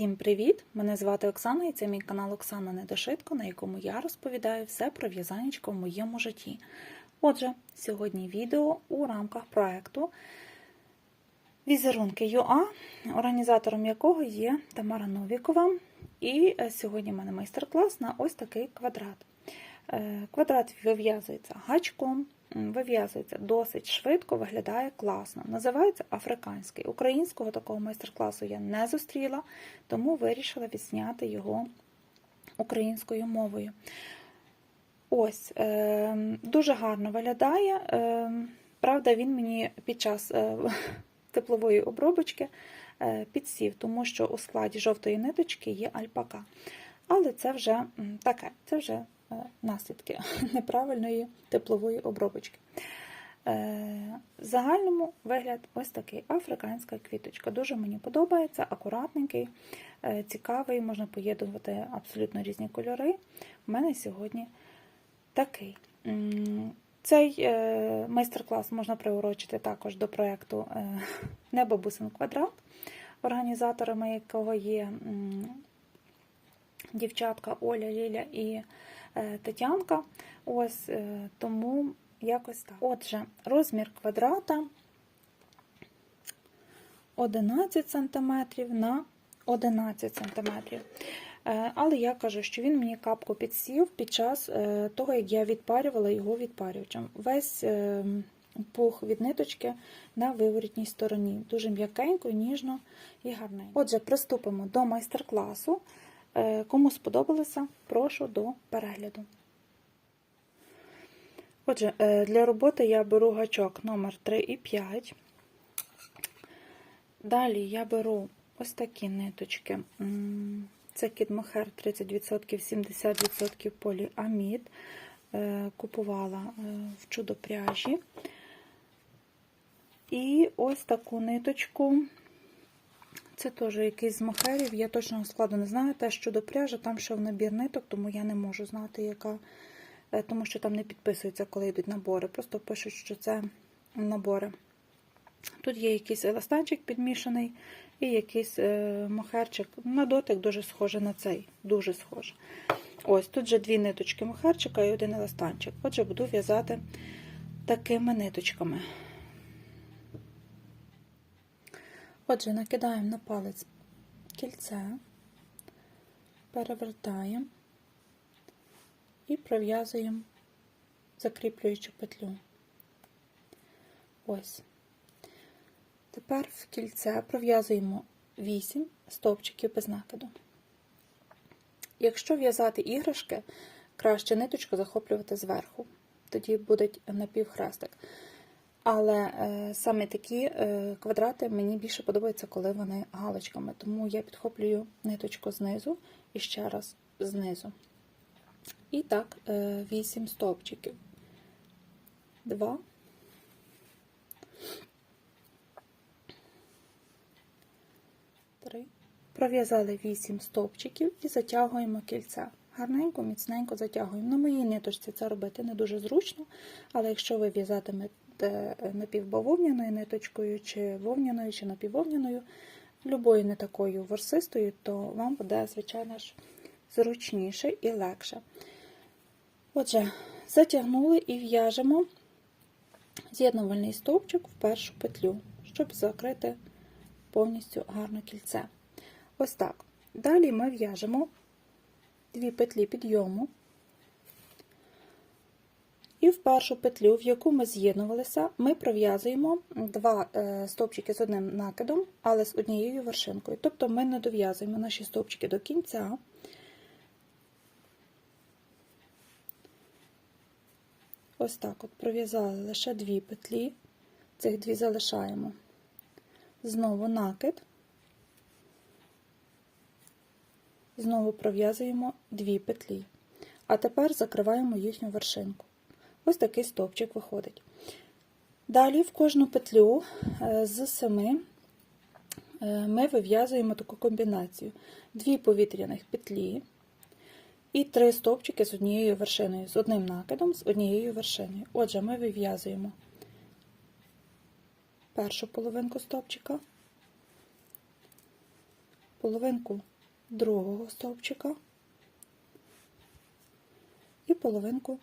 Всім привіт! Мене звати Оксана і це мій канал Оксана Недошитко, на якому я розповідаю все про в'язанечко в моєму житті. Отже, сьогодні відео у рамках проекту Візерунки ЮА, організатором якого є Тамара Новікова. І е, сьогодні в мене майстер-клас на ось такий квадрат. Е, Квадрат вив'язується гачком, вив'язується досить швидко, виглядає класно. Називається африканський. Українського такого майстер-класу я не зустріла, тому вирішила відзняти його українською мовою. Ось, е, дуже гарно виглядає. Е, правда, він мені під час е, теплової обробочки підсів, тому що у складі жовтої ниточки є альпака. Але це вже таке, це вже наслідки неправильної теплової обробочки. Е, В загальному вигляд ось такий африканська квіточка. Дуже мені подобається, акуратненький, е, цікавий, можна поєднувати абсолютно різні кольори. У мене сьогодні такий. Цей е, майстер-клас можна приурочити також до проєкту е, Небо-бусин квадрат, організаторами якого є дівчатка Оля, Ліля і е, Тетянка. Ось е, тому якось так. Отже, розмір квадрата 11 см на 11 см. Е, Але я кажу, що він мені капку підсів під час е, того, як я відпарювала його відпарювачем. Весь е, пух від ниточки на виворітній стороні. Дуже м'якенько, ніжно і гарненько. Отже, приступимо до майстер-класу. Е, Кому сподобалося, прошу до перегляду. Отже, е, для роботи я беру гачок номер 3 і 5. Далі я беру ось такі ниточки. Це кідмохер 30%, 70% поліамід. Е, Купувала в чудо-пряжі. І ось таку ниточку. Це теж якийсь з мохерів. Я точного складу не знаю. Те, що до пряжа, там ще в набір ниток, тому я не можу знати, яка, е, тому що там не підписується, коли йдуть набори. Просто пишуть, що це набори. Тут є якийсь еластанчик підмішаний і якийсь е, мохерчик. На дотик дуже схоже на цей. Дуже схоже. Ось тут же дві ниточки мохерчика і один еластанчик. Отже, буду в'язати такими ниточками. Отже, накидаємо на палець кільце, перевертаємо і пров'язуємо закріплюючу петлю. Ось. Тепер в кільце пров'язуємо 8 стовпчиків без накиду. Якщо в'язати іграшки, краще ниточку захоплювати зверху, тоді буде напівхрестик. Але е, саме такі е, квадрати мені більше подобаються, коли вони галочками. Тому я підхоплюю ниточку знизу і ще раз знизу. І так, е, 8 стовпчиків. 2. Три. Пров'язали 8 стовпчиків і затягуємо кільце. Гарненько, міцненько затягуємо. На моїй ниточці це робити не дуже зручно, але якщо ви в'язатимете напівбавовняною ниточкою, чи вовняною, чи напіввовняною, любою не такою ворсистою, то вам буде, звичайно ж, зручніше і легше. Отже, затягнули і в'яжемо з'єднувальний стовпчик в першу петлю, щоб закрити повністю гарно кільце. Ось так. Далі ми в'яжемо дві петлі підйому і в першу петлю, в яку ми з'єднувалися, ми пров'язуємо два е, стовпчики з одним накидом, але з однією вершинкою. Тобто ми не дов'язуємо наші стовпчики до кінця. Ось так от пров'язали лише дві петлі, цих дві залишаємо. Знову накид. Знову пров'язуємо дві петлі. А тепер закриваємо їхню вершинку. Ось такий стовпчик виходить. Далі в кожну петлю е, з семи е, ми вив'язуємо таку комбінацію: дві повітряних петлі і три стовпчики з однією вершиною, з одним накидом, з однією вершиною. Отже, ми вив'язуємо першу половинку стовпчика, половинку другого стовпчика і половинку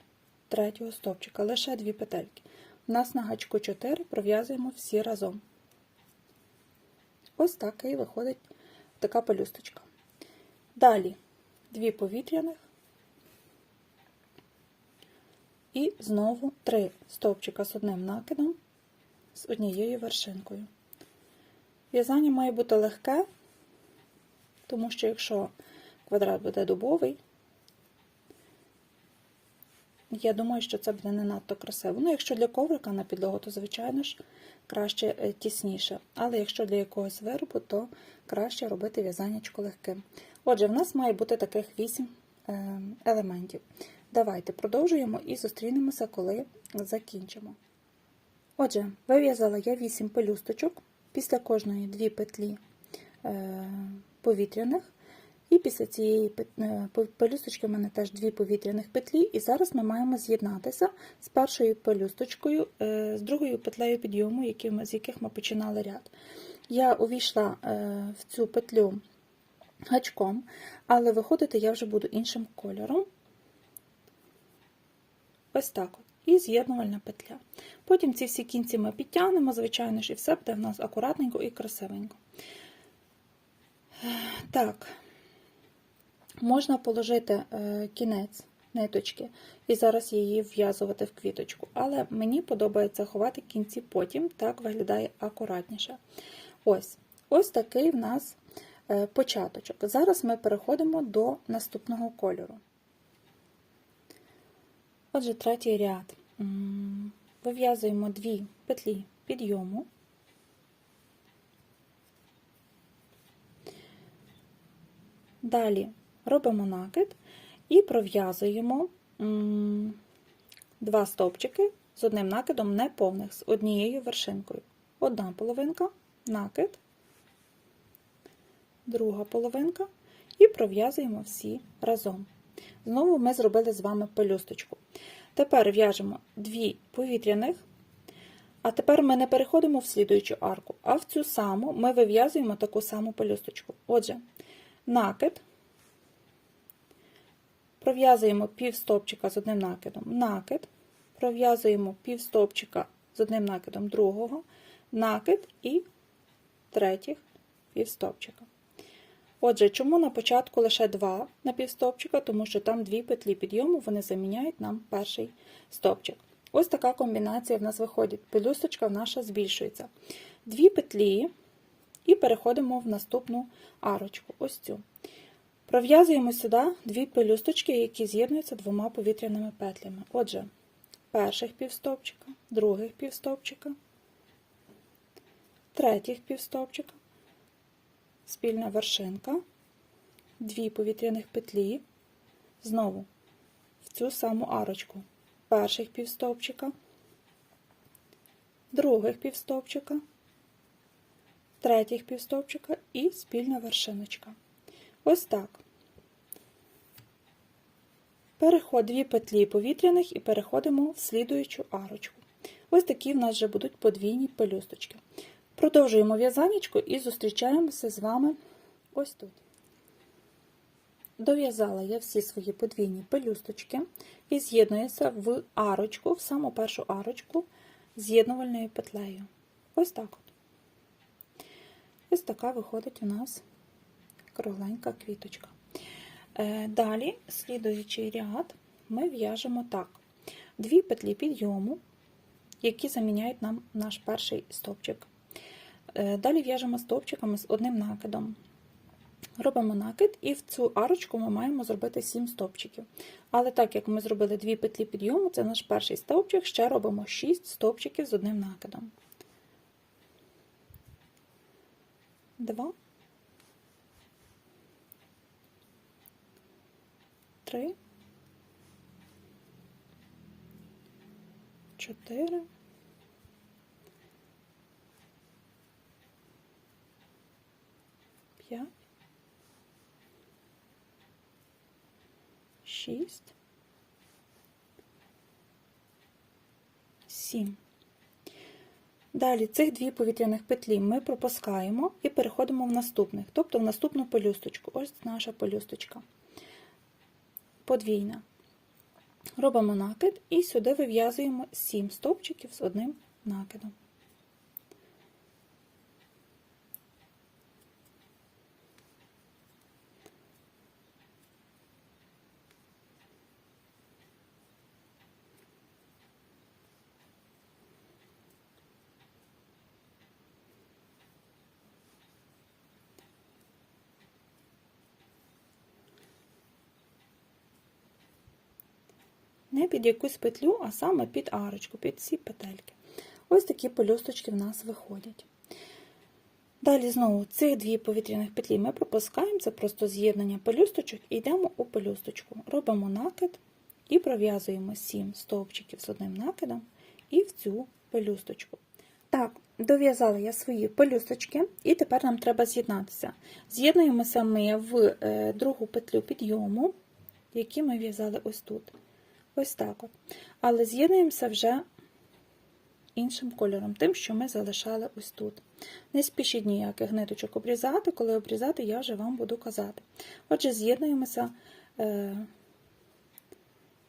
третього стовпчика. Лише дві петельки. У нас на гачку 4 пров'язуємо всі разом. Ось так і виходить така пелюсточка. Далі дві повітряних і знову три стовпчика з одним накидом з однією вершинкою. В'язання має бути легке, тому що якщо квадрат буде дубовий, я думаю, що це буде не надто красиво. Ну, якщо для коврика на підлогу, то, звичайно ж, краще е, тісніше. Але якщо для якогось виробу, то краще робити в'язаннячко легким. Отже, в нас має бути таких 8 е, елементів. Давайте продовжуємо і зустрінемося, коли закінчимо. Отже, вив'язала я 8 пелюсточок, після кожної 2 петлі е, повітряних. І після цієї е, пелюсточки в мене теж дві повітряних петлі, і зараз ми маємо з'єднатися з першою пелюсточкою, з другою петлею підйому, з яких ми починали ряд. Я увійшла в цю петлю гачком, але виходити я вже буду іншим кольором. Ось так от. І з'єднувальна петля. Потім ці всі кінці ми підтягнемо, звичайно ж, і все буде в нас акуратненько і красивенько. Так, можна положити е, кінець ниточки і зараз її вв'язувати в квіточку, але мені подобається ховати кінці потім, так виглядає акуратніше. Ось ось такий в нас е, початочок. Зараз ми переходимо до наступного кольору. Отже, третій ряд. Вив'язуємо дві петлі підйому. Далі робимо накид і пров'язуємо два стовпчики з одним накидом неповних, з однією вершинкою. Одна половинка, накид, друга половинка і пров'язуємо всі разом. Знову ми зробили з вами пелюсточку. Тепер в'яжемо дві повітряних, а тепер ми не переходимо в слідуючу арку, а в цю саму ми вив'язуємо таку саму пелюсточку. Отже, накид, пров'язуємо пів стовпчика з одним накидом, накид, пров'язуємо пів стовпчика з одним накидом другого, накид і третіх пів стовпчика. Отже, чому на початку лише два напівстопчика, тому що там дві петлі підйому вони заміняють нам перший стопчик. Ось така комбінація в нас виходить. Пелюсточка наша збільшується. Дві петлі і переходимо в наступну арочку. Ось цю. Пров'язуємо сюди дві пелюсточки, які з'єднуються двома повітряними петлями. Отже, перших півстопчика, других півстопчика, третіх півстопчика спільна вершинка, дві повітряних петлі, знову в цю саму арочку перших півстовпчика, других півстовпчика, третіх півстовпчика і спільна вершиночка. Ось так. Переход дві петлі повітряних і переходимо в слідуючу арочку. Ось такі в нас вже будуть подвійні пелюсточки. Продовжуємо в'язанечко і зустрічаємося з вами ось тут. Дов'язала я всі свої подвійні пелюсточки і з'єднуюся в арочку, в саму першу арочку з'єднувальною петлею. Ось так от. Ось така виходить у нас кругленька квіточка. Е, далі, слідуючий ряд, ми в'яжемо так: дві петлі підйому, які заміняють нам наш перший стовпчик. Е, далі в'яжемо стовпчиками з одним накидом. Робимо накид, і в цю арочку ми маємо зробити 7 стовпчиків. Але так як ми зробили 2 петлі підйому, це наш перший стовпчик, ще робимо 6 стовпчиків з одним накидом. 2, 3, 4, п'ять, шість, сім. Далі цих дві повітряних петлі ми пропускаємо і переходимо в наступних, тобто в наступну пелюсточку. Ось наша пелюсточка. Подвійна. Робимо накид і сюди вив'язуємо 7 стовпчиків з одним накидом. Не під якусь петлю, а саме під арочку, під ці петельки. Ось такі пелюсточки в нас виходять. Далі знову цих дві повітряних петлі ми пропускаємо, це просто з'єднання пелюсточок, і йдемо у пелюсточку. Робимо накид і пров'язуємо 7 стовпчиків з одним накидом і в цю пелюсточку. Так, дов'язала я свої пелюсточки, і тепер нам треба з'єднатися. З'єднуємося ми в е, другу петлю підйому, які ми в'язали ось тут. Ось так от. Але з'єднуємося вже іншим кольором, тим, що ми залишали ось тут. Не спішіть ніяких ниточок обрізати, коли обрізати, я вже вам буду казати. Отже, з'єднуємося е,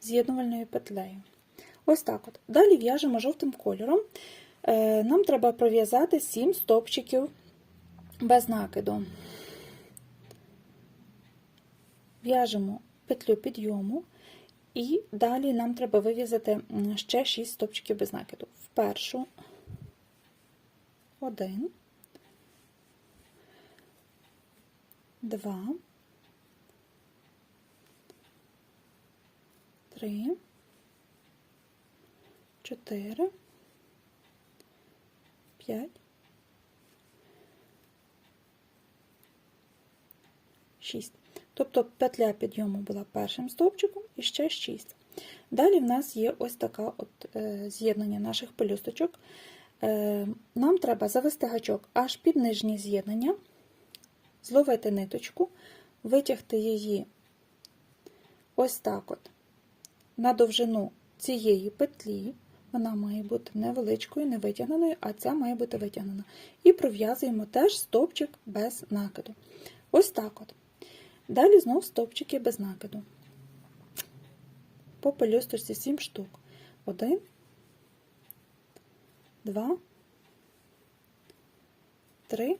з'єднувальною петлею. Ось так от. Далі в'яжемо жовтим кольором. Е, нам треба пров'язати 7 стопчиків без накиду. В'яжемо петлю підйому. І далі нам треба вив'язати ще 6 стопчиків без накиду. В першу один, два, три, чотири, п'ять, шість. Тобто петля підйому була першим стовпчиком і ще 6. Далі в нас є ось таке е, з'єднання наших пелюсточок. Е, нам треба завести гачок аж під нижнє з'єднання, зловити ниточку, витягти її ось так от на довжину цієї петлі. Вона має бути невеличкою, не витягненою, а ця має бути витягнена. І пров'язуємо теж стовпчик без накиду. Ось так от. Далі знов стовпчики без накиду. По пелюсточці 7 штук. 1, 2, 3,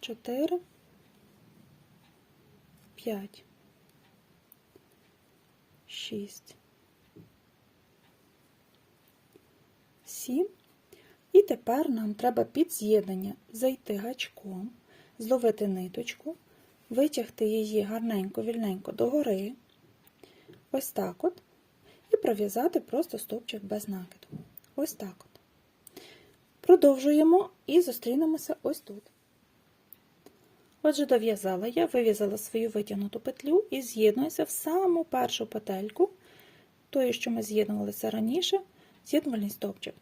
4, 5, 6, 7. І тепер нам треба під з'єднання зайти гачком зловити ниточку, витягти її гарненько, вільненько догори, ось так от, і пров'язати просто стовпчик без накиду. Ось так от. Продовжуємо і зустрінемося ось тут. Отже, дов'язала я, вив'язала свою витягнуту петлю і з'єднуюся в саму першу петельку, тою, що ми з'єднувалися раніше, з'єднувальний стовпчик.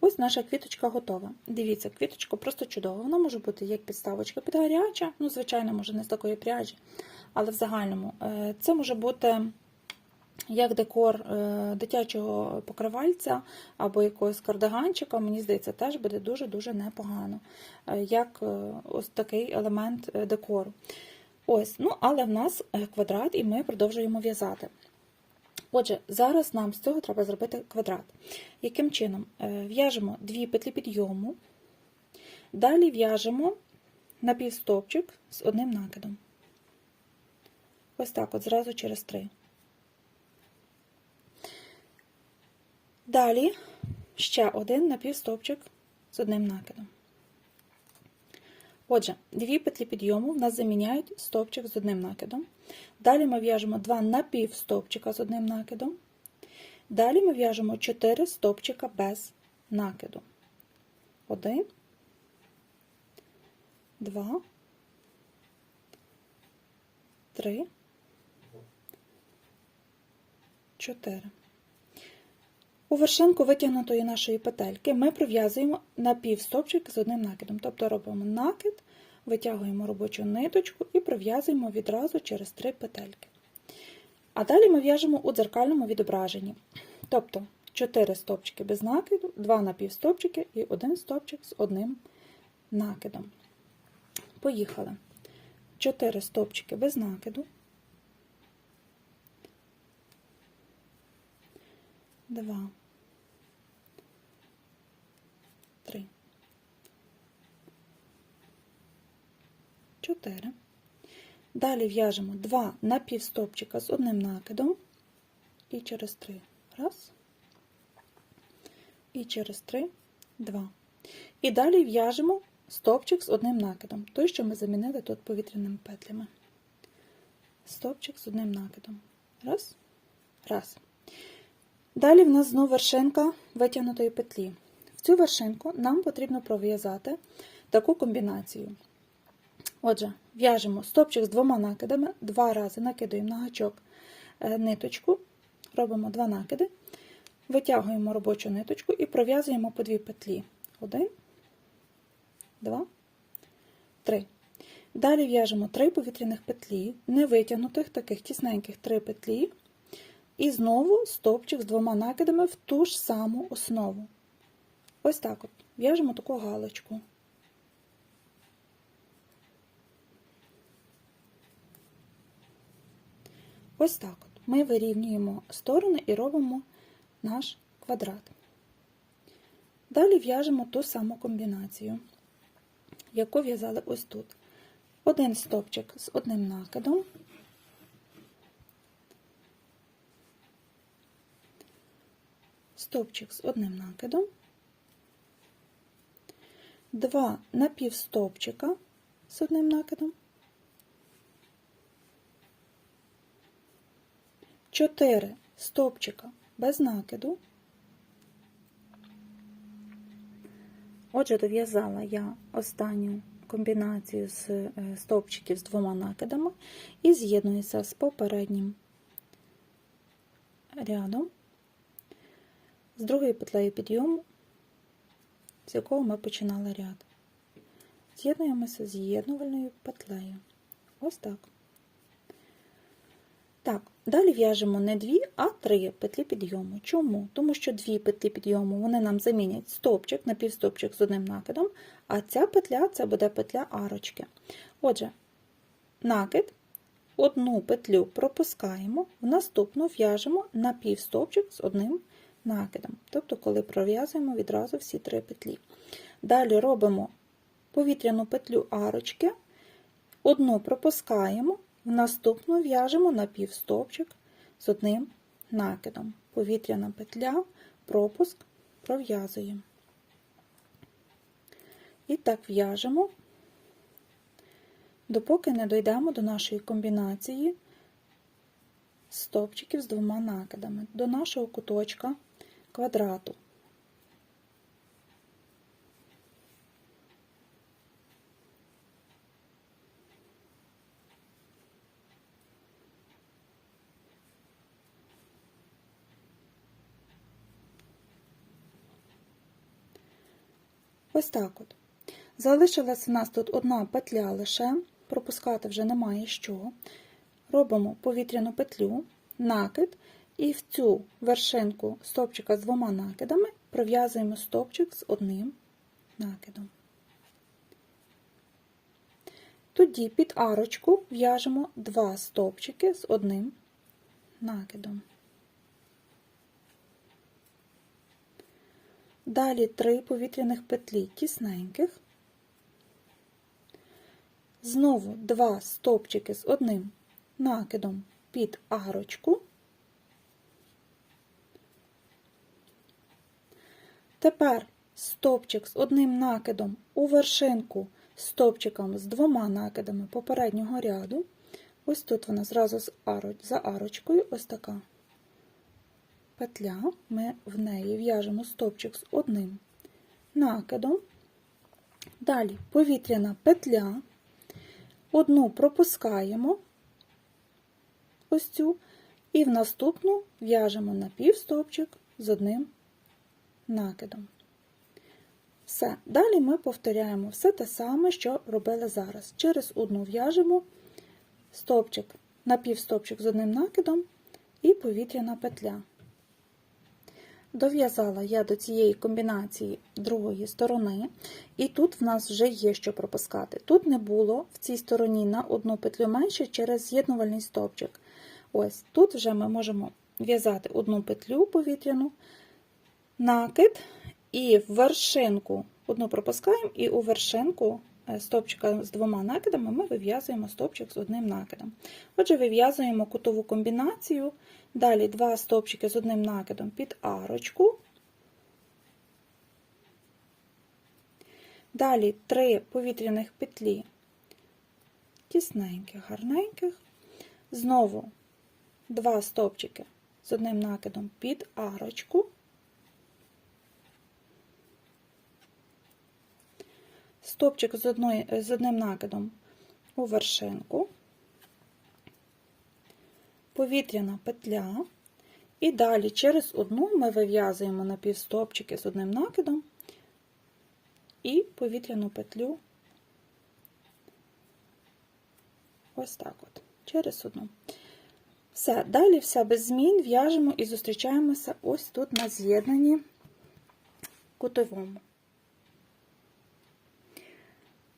Ось наша квіточка готова. Дивіться, квіточка просто чудова. Вона може бути як підставочка під гаряча, ну, звичайно, може, не з такої пряжі, але в загальному е, це може бути як декор е, дитячого покривальця або якогось кардиганчика, мені здається, теж буде дуже-дуже непогано, е, як ось такий елемент декору. Ось, ну, Але в нас квадрат, і ми продовжуємо в'язати. Отже, зараз нам з цього треба зробити квадрат. Яким чином? Е, в'яжемо дві петлі підйому, далі в'яжемо напівстопчик з одним накидом. Ось так от, зразу через три. Далі ще один напівстопчик з одним накидом. Отже, дві петлі підйому в нас заміняють стовпчик з одним накидом. Далі ми в'яжемо два напівстовпчика з одним накидом. Далі ми в'яжемо 4 стовпчика без накиду. Один, два, три, чотири. У вершинку витягнутої нашої петельки ми прив'язуємо напівстопчик з одним накидом. Тобто робимо накид, витягуємо робочу ниточку і прив'язуємо відразу через три петельки. А далі ми в'яжемо у дзеркальному відображенні. Тобто 4 стовпчики без накиду, 2 напівстовпчики і 1 стовпчик з одним накидом. Поїхали. 4 стовпчики без накиду. 2, 3, 4. Далі в'яжемо 2 напівстопчика з одним накидом і через 3. Раз. І через 3, 2. І далі в'яжемо стовпчик з одним накидом, той, що ми замінили тут повітряними петлями. Стовпчик з одним накидом. Раз, раз. Далі в нас знову вершинка витягнутої петлі. В цю вершинку нам потрібно пров'язати таку комбінацію. Отже, в'яжемо стовпчик з двома накидами, два рази накидаємо на гачок е, ниточку, робимо два накиди, витягуємо робочу ниточку і пров'язуємо по дві петлі. Один, два, три. Далі в'яжемо три повітряних петлі, не витягнутих, таких тісненьких три петлі. І знову стовпчик з двома накидами в ту ж саму основу. Ось так от. В'яжемо таку галочку. Ось так от. Ми вирівнюємо сторони і робимо наш квадрат. Далі в'яжемо ту саму комбінацію, яку в'язали ось тут. Один стовпчик з одним накидом. Стовпчик з одним накидом, два напівстовпчика з одним накидом, 4 стовпчика без накиду. Отже, дов'язала я останню комбінацію з е, стовпчиків з двома накидами і з'єднуюся з попереднім рядом, з другою петлею підйому, з якого ми починали ряд. З'єднуємося з з'єднувальною петлею. Ось так. Так, далі в'яжемо не дві, а три петлі підйому. Чому? Тому що дві петлі підйому вони нам замінять стовпчик, напівстовпчик з одним накидом, а ця петля це буде петля арочки. Отже, накид, одну петлю пропускаємо, в наступну в'яжемо напівстовпчик з одним накидом. Тобто, коли пров'язуємо відразу всі три петлі. Далі робимо повітряну петлю арочки, одну пропускаємо. В наступну в'яжемо напівстовпчик з одним накидом. Повітряна петля, пропуск, пров'язуємо. І так в'яжемо, допоки не дійдемо до нашої комбінації стовпчиків з двома накидами, до нашого куточка квадрату. Ось так от. Залишилась у нас тут одна петля лише, пропускати вже немає що. Робимо повітряну петлю, накид, і в цю вершинку стопчика з двома накидами пров'язуємо стопчик з одним накидом. Тоді під арочку в'яжемо два стовпчики з одним накидом. Далі три повітряних петлі тісненьких, знову два стовпчики з одним накидом під арочку. Тепер стовпчик з одним накидом у вершинку стовпчиком з двома накидами попереднього ряду. Ось тут вона зразу за арочкою, ось така петля, ми в неї в'яжемо стовпчик з одним накидом. Далі повітряна петля, одну пропускаємо ось цю, і в наступну в'яжемо напівстовпчик з одним накидом. Все. Далі ми повторяємо все те саме, що робили зараз. Через одну в'яжемо стовпчик, напівстовпчик з одним накидом і повітряна петля. Дов'язала я до цієї комбінації другої сторони, і тут в нас вже є що пропускати. Тут не було в цій стороні на одну петлю менше через з'єднувальний стовпчик. Ось тут вже ми можемо в'язати одну петлю повітряну, накид, і в вершинку одну пропускаємо, і у вершинку е, стовпчика з двома накидами ми вив'язуємо стовпчик з одним накидом. Отже, вив'язуємо кутову комбінацію. Далі два стовпчики з одним накидом під арочку. Далі три повітряних петлі тісненьких, гарненьких. Знову два стовпчики з одним накидом під арочку. Стовпчик з, одної, з одним накидом у вершинку повітряна петля, і далі через одну ми вив'язуємо напівстопчики з одним накидом і повітряну петлю ось так от, через одну. Все, далі все без змін в'яжемо і зустрічаємося ось тут на з'єднанні кутовому.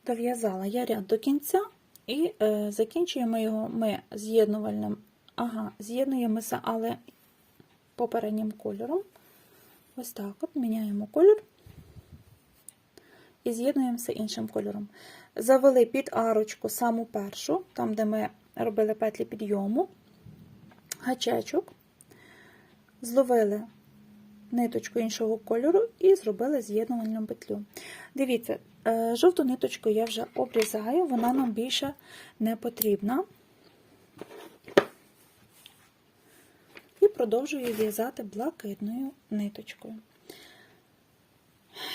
Дов'язала я ряд до кінця і е, закінчуємо його ми з'єднувальним Ага, з'єднуємося, але попереднім кольором. Ось так от міняємо кольор і з'єднуємося іншим кольором. Завели під арочку саму першу, там, де ми робили петлі підйому, гачечок, зловили ниточку іншого кольору і зробили з'єднувальну петлю. Дивіться, жовту ниточку я вже обрізаю, вона нам більше не потрібна. і продовжую в'язати блакитною ниточкою.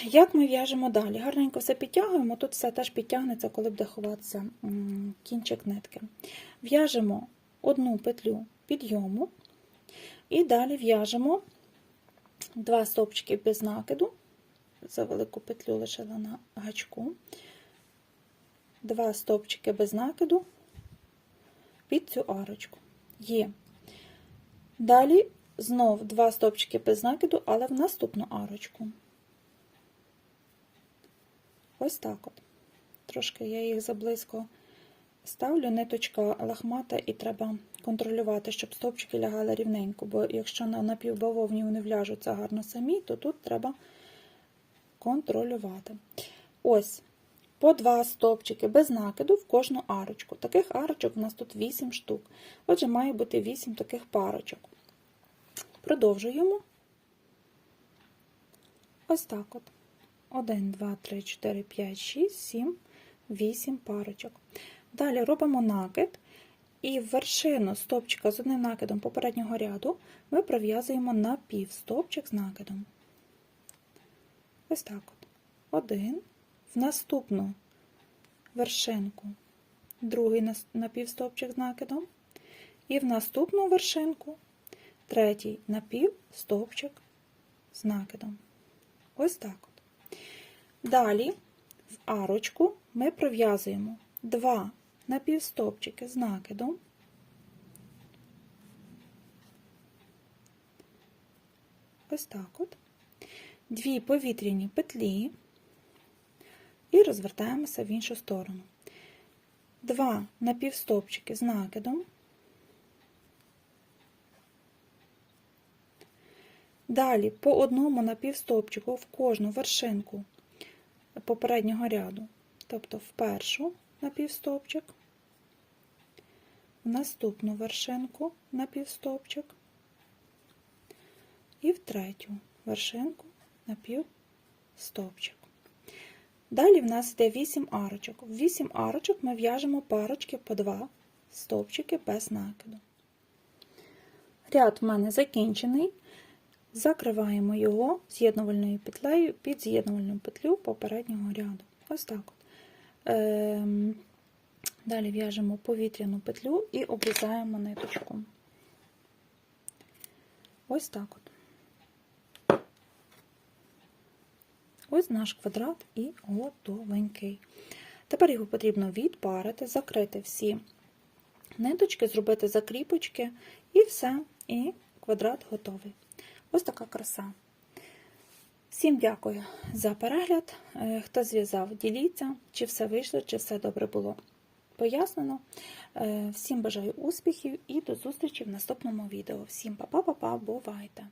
Як ми в'яжемо далі? Гарненько все підтягуємо, тут все теж підтягнеться, коли буде ховатися кінчик нитки. В'яжемо одну петлю підйому, і далі в'яжемо два стовпчики без накиду, за велику петлю лишила на гачку, два стовпчики без накиду під цю арочку. Є. Далі знов два стовпчики без накиду, але в наступну арочку. Ось так от. Трошки я їх заблизько ставлю, ниточка лахмата, і треба контролювати, щоб стовпчики лягали рівненько, бо якщо на напівбавовні вони вляжуться гарно самі, то тут треба контролювати. Ось, по два стовпчики без накиду в кожну арочку. Таких арочок у нас тут 8 штук. Отже, має бути 8 таких парочок. Продовжуємо. Ось так от. 1, 2, 3, 4, 5, 6, 7, 8 парочок. Далі робимо накид, і вершину стовпчика з одним накидом попереднього ряду ми пров'язуємо на пів стовпчик з накидом. Ось так от. Один. В наступну вершинку, другий напівстовпчик з накидом, і в наступну вершинку третій напів стовпчик з накидом. Ось так от. Далі в арочку ми пров'язуємо два напівстовпчики з накидом. Ось так от, дві повітряні петлі і розвертаємося в іншу сторону. Два напівстовпчики з накидом. Далі по одному напівстовпчику в кожну вершинку попереднього ряду, тобто в першу напівстовпчик, в наступну вершинку напівстовпчик і в третю вершинку напівстовпчик. Далі в нас йде 8 арочок. В 8 арочок ми в'яжемо парочки по 2 стовпчики без накиду. Ряд в мене закінчений. Закриваємо його з'єднувальною петлею під з'єднувальну петлю попереднього ряду. Ось так. от. Ем, далі в'яжемо повітряну петлю і обрізаємо ниточку. Ось так от. Ось наш квадрат і готовенький. Тепер його потрібно відпарити, закрити всі ниточки, зробити закріпочки і все, і квадрат готовий. Ось така краса. Всім дякую за перегляд. Е, Хто зв'язав, діліться, чи все вийшло, чи все добре було пояснено. Е, Всім бажаю успіхів і до зустрічі в наступному відео. Всім па-па-па-па, бувайте!